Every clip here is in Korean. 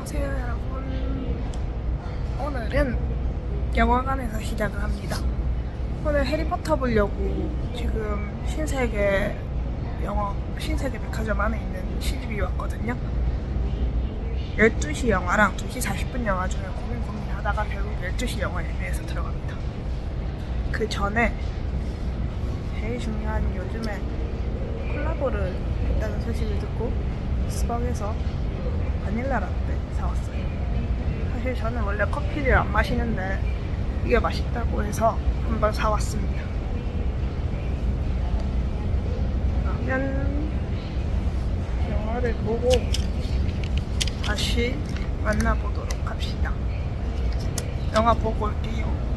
안녕하세요 여러분. 오늘은 영화관에서 시작을 합니다. 오늘 해리포터 보려고 지금 신세계 영화 신세계 백화점 안에 있는 시집이 왔거든요. 12시 영화랑 2시 40분 영화 중에 고민 고민하다가 결국 12시 영화 예매해서 들어갑니다. 그 전에 제일 중요한 요즘에 콜라보를 했다는 소식을 듣고 스벅에서 바닐라 라떼 사왔어요. 사실 저는 원래 커피를 안 마시는데 이게 맛있다고 해서 한번 사왔습니다. 그러면 영화를 보고 다시 만나보도록 합시다. 영화 보고 올게요.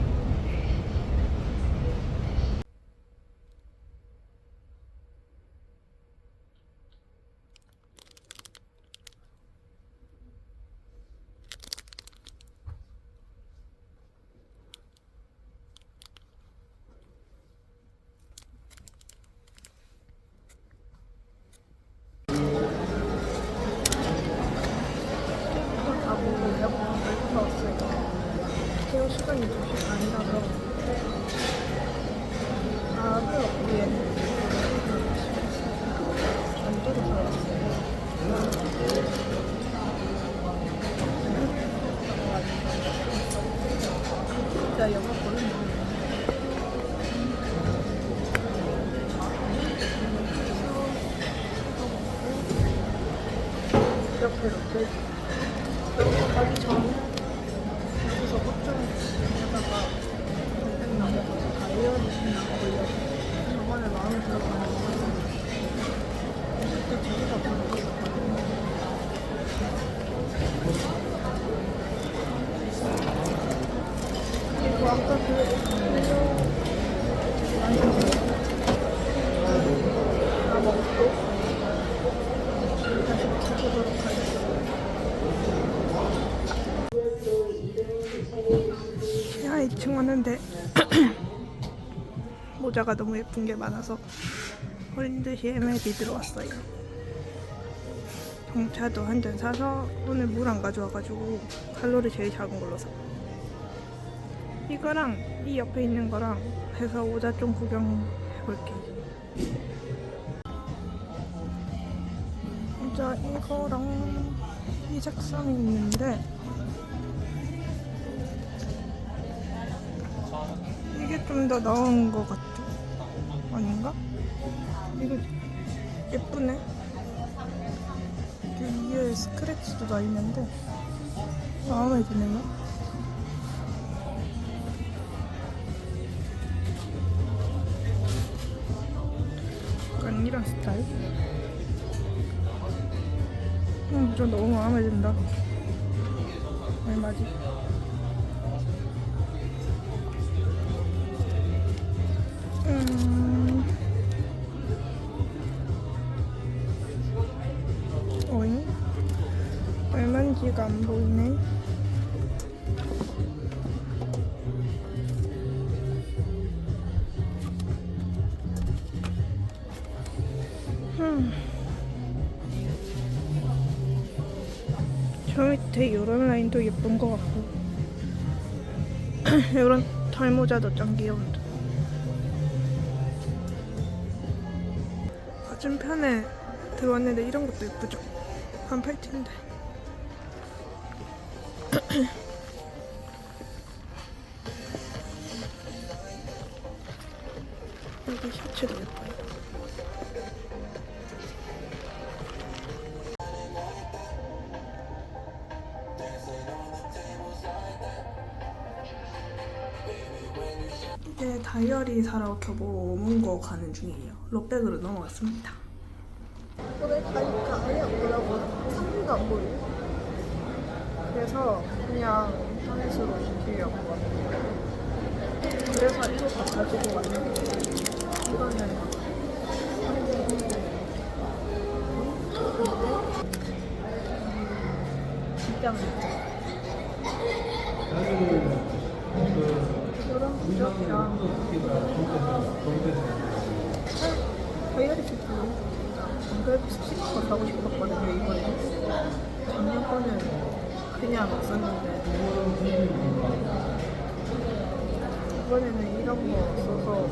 다 보고 내가 알고 나왔어요. 개요 시간이 2시 반이라서. 밥을 없기에는 안 뜯어서 왔어요. 진짜 영화 보는 거. 이렇게 이렇게 2층 왔는데 모자가 너무 예쁜 게 많아서 어린 듯이 MLB 들어왔어요. 경차도 한 잔 사서 오늘 물 안 가져와가지고 칼로리 제일 작은 걸로 사. 이거랑 이 옆에 있는 거랑 해서 모자 좀 구경해볼게. 모자 이거랑 이 색상이 있는데 좀 더 나은 것 같죠? 아닌가? 이거 예쁘네. 그 위에 스크래치도 나 있는데 마음에 드네요. 약간 이런 스타일? 음, 저 너무 마음에 든다. 얼마지? 음. 어잉? 얼마인지가 안 보이네. 음. 저 밑에 이런 라인도 예쁜 것 같고 이런 털모자도 짱 귀여운데 맞은편에 들어왔는데 이런 것도 예쁘죠? 반팔티인데. 여기 셔츠도 예뻐요. 이제 다이어리 사러 교보 문고 가는 중이에요. 롯백으로 넘어갔습니다 가니까 아예 없더라고요. 상품도 안 보이고. 그래서 그냥 인터넷으로 시키려고. 그래서 이거 다 가지고 왔는데 이거는 진짜 많죠. 이런 부적이랑 다이어리 세트 너무 좋 스티커 사고 싶었거든요, 이번에. 작년 거는 그냥 없었는데 이번에는 이런 거 써서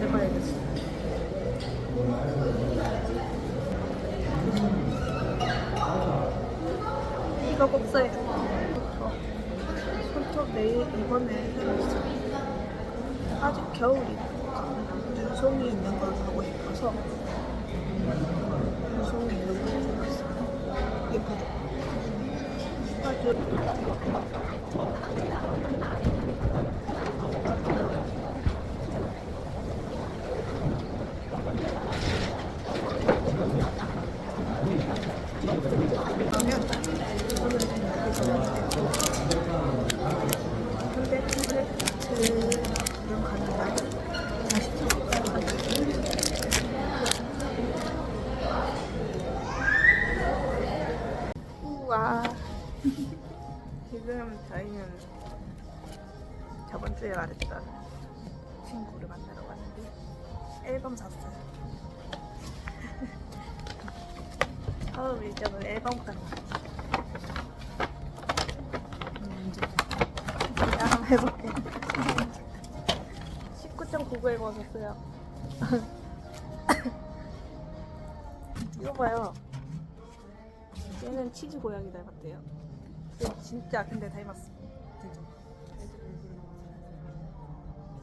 해봐야겠어. 이거 꼭 써야 돼. 손톱 내일 이번에 해봤어. 아직 겨울이니까 눈송이 있는 걸 사고 싶어서 예쁘죠? 저번 주에 말했던 친구를 만나러 왔는데 앨범 샀어요. 처음 일정은 앨범 가는 거 자, 한번 해볼게. 19.99에 먹었어요. 이거 봐요. 얘는 치즈 고양이 닮았대요. 얘 진짜 근데 닮았어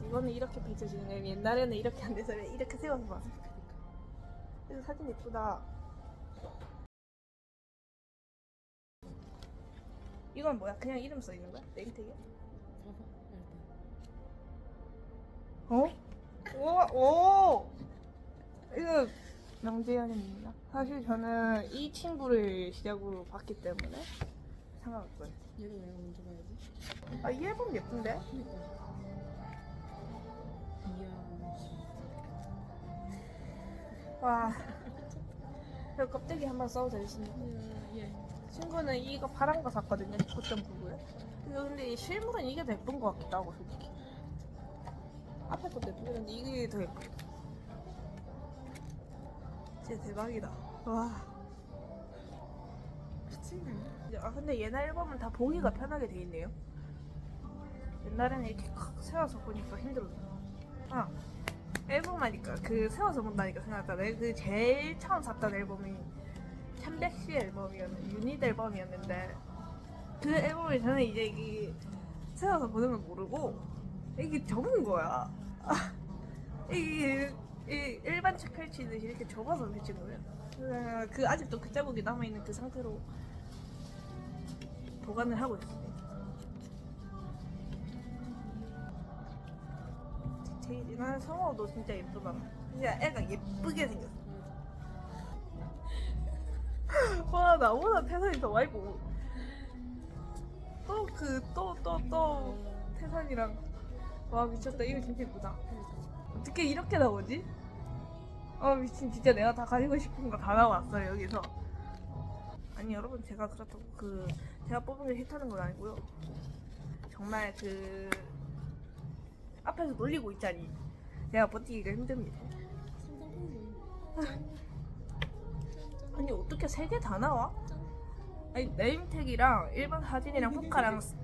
이거는 이렇게 펼쳐지는 거예요 옛날에는 이렇게 안 돼서 이렇게 세워서 봐 그래서 사진 예쁘다 이건 뭐야? 그냥 이름 써 있는 거야? 네임택이야? 어? 오, 오! 이거 명재현입니다. 사실 저는 이 친구를 시작으로 봤기 때문에 상관없어요. 얘가 내가 먼저 봐야지. 아, 이 앨범 예쁜데? 그니까. 와. 저 껍데기 한 번 써도 되시나요? 이야, 예. 친구는 이거 파란 거 샀거든요. 19.99에. 근데 이 실물은 이게 더 예쁜 것 같기도 하고, 솔직히. 앞에 것도 예쁘긴 한데 이게 더 예뻐. 진짜 대박이다. 와. 미친 거 아니야? 아 근데 옛날 앨범은 다 보기가 편하게 돼 있네요. 옛날에는 이렇게 칵 세워서 보니까 힘들었어. 아 앨범 하니까 그 세워서 본다니까 생각났다. 내가 그 제일 처음 샀던 앨범이 참백씨 앨범이었는데 유닛 앨범이었는데 그 앨범을 저는 이제 이게 세워서 보는 걸 모르고 이게 접은 거야. 이게 이 일반 책 펼치듯이 이렇게 접어서 펼친 거예요. 그- 그 아직도 그 자국이 남아 있는 그 상태로 보관을 하고 있어요. 제일 나는 성호도 진짜 예쁘다. 진짜 애가 예쁘게 생겼어. 와 나보다 태산이 더 많이 보고 또 그 또 또 또 태산이랑 와 미쳤다 이거 진짜 예쁘다. 어떻게 이렇게 나오지? 어 미친 진짜 내가 다 가지고 싶은 거 다 나왔어 요 여기서. 아니 여러분 제가 그렇다고 그 제가 뽑은 게 싫다는 건 아니고요. 정말 그 앞에서 놀리고 있자니 제가 버티기가 힘듭니다. 아니 어떻게 세 개 다 나와? 아니 네임택이랑 일반 사진이랑 포카랑 스-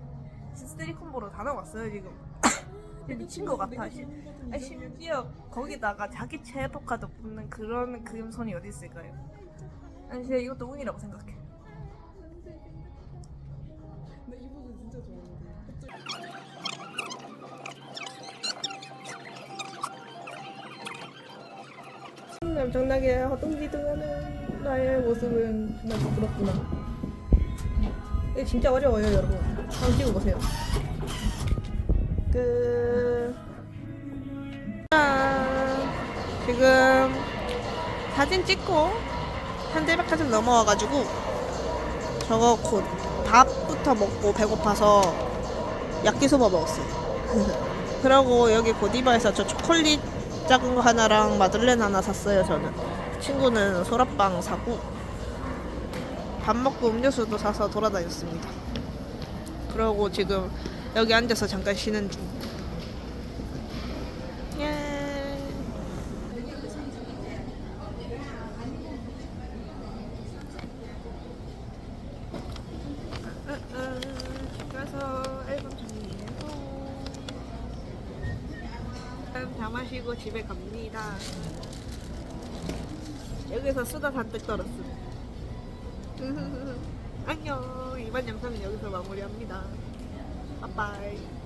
스테리 콤보로 다 나왔어요 지금. 미친 것 같아. 시- 아니 심지어 거기다가 자기 최애 포카도 뽑는 그런 그림손이 어디 있을까요? 아니 제가 이것도 운이라고 생각해. 엄청나게 허둥지둥하는 나의 모습은 정말 부끄럽구나. 이게 진짜 어려워요, 여러분. 한번 찍어보세요. 끝. 짠. 지금 사진 찍고 현대백화점 넘어와가지고 저거 곧 밥부터 먹고 배고파서 야끼소바 먹었어요. 그러고 여기 고디바에서 저 초콜릿 작은 거 하나랑 마들렌 하나 샀어요 저는. 친구는 소라빵 사고 밥 먹고 음료수도 사서 돌아다녔습니다. 그러고 지금 여기 앉아서 잠깐 쉬는 중. 예. 음, 음. 짠! 다 마시고 집에 갑니다. 여기서 수다 잔뜩 떨었습니다. 안녕. 이번 영상은 여기서 마무리합니다. 빠빠이.